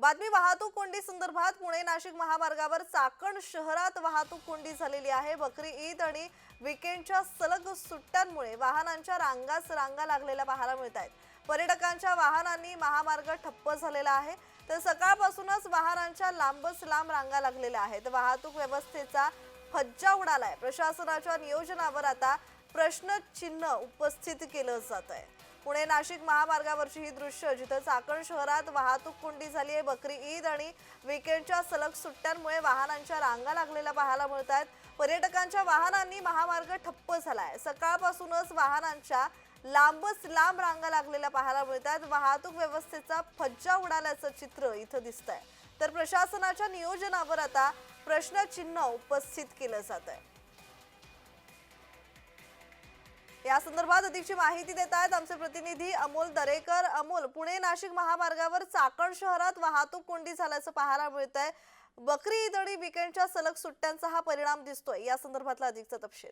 बातमी वाहतूक कोंडी संदर्भात पुणे नाशिक महामार्गावर चाकण शहरात वाहतूक कोंडी झालेली आहे. बकरी ईद आणि विकेंडच्या सलग सुट्ट्यांमुळे वाहनांच्या रांगाच रांगा लागलेल्या पाहायला मिळत आहेत पर्यटकांच्या वाहनांनी महामार्ग ठप्प झालेला आहे. तर सकाळपासूनच वाहनांच्या लांबच लांब रांगा लागलेल्या आहेत. वाहतूक व्यवस्थेचा फज्जा उडालाय. प्रशासनाच्या नियोजनावर आता प्रश्नचिन्ह उपस्थित केलं जात आहे पुणे नाशिक महामार्गावरची ही दृश्य जिथं चाकण शहरात वाहतूक कोंडी झाली आहे बकरी ईद आणि विकेंडच्या सलग सुट्ट्यांमुळे वाहनांच्या रांगा लागलेल्या पाहायला मिळत आहेत पर्यटकांच्या वाहनांनी महामार्ग ठप्प झालाय. सकाळपासूनच वाहनांच्या लांबच लांब रांगा लागलेल्या पाहायला मिळत आहेत वाहतूक व्यवस्थेचा फज्जा उडाल्याचं चित्र इथं दिसत आहे तर प्रशासनाच्या नियोजनावर आता प्रश्नचिन्ह उपस्थित केलं जात आहे या संदर्भात अधिकची माहिती देत आहेत आमचे प्रतिनिधी अमोल दरेकर. अमोल पुणे नाशिक महामार्गावर चाकण शहरात वाहतूक कोंडी झाल्याचं पाहायला मिळत आहे बकरी ईद आणि विकेंडच्या सलग सुट्ट्यांचा हा परिणाम दिसतोय. या संदर्भातला अधिकचा तपशील.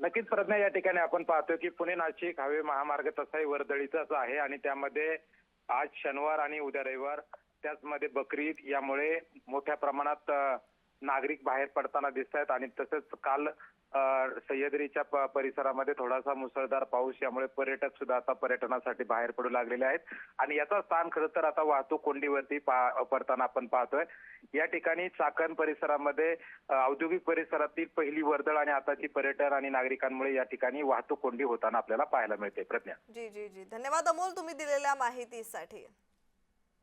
नक्कीच प्रज्ञा या ठिकाणी आपण पाहतोय की पुणे नाशिक हवे महामार्ग तसाही वर्दळीचाच आहे आणि त्यामध्ये आज शनिवार आणि उद्या रविवार त्याचमध्ये बकरी ईद यामुळे मोठ्या प्रमाणात नागरिक बाहेर पडताना दिसत आहेत आणि तसंच काल सह्याद्रीच्या परिसरामध्ये थोडासा मुसळधार पाऊस यामुळे पर्यटक सुद्धा आता पर्यटनासाठी बाहेर पडू लागलेले आहेत. आणि याचा स्थान खरं तर आता वाहतूक कोंडीवरती पा- पडताना आपण पाहतोय. या ठिकाणी चाकण परिसरामध्ये औद्योगिक परिसरातील पहिली वर्दळ आणि आताची पर्यटन आणि नागरिकांमुळे या ठिकाणी वाहतूक कोंडी होताना आपल्याला पाहायला मिळते. प्रज्ञा. जी जी जी. धन्यवाद अमोल तुम्ही दिलेल्या माहितीसाठी.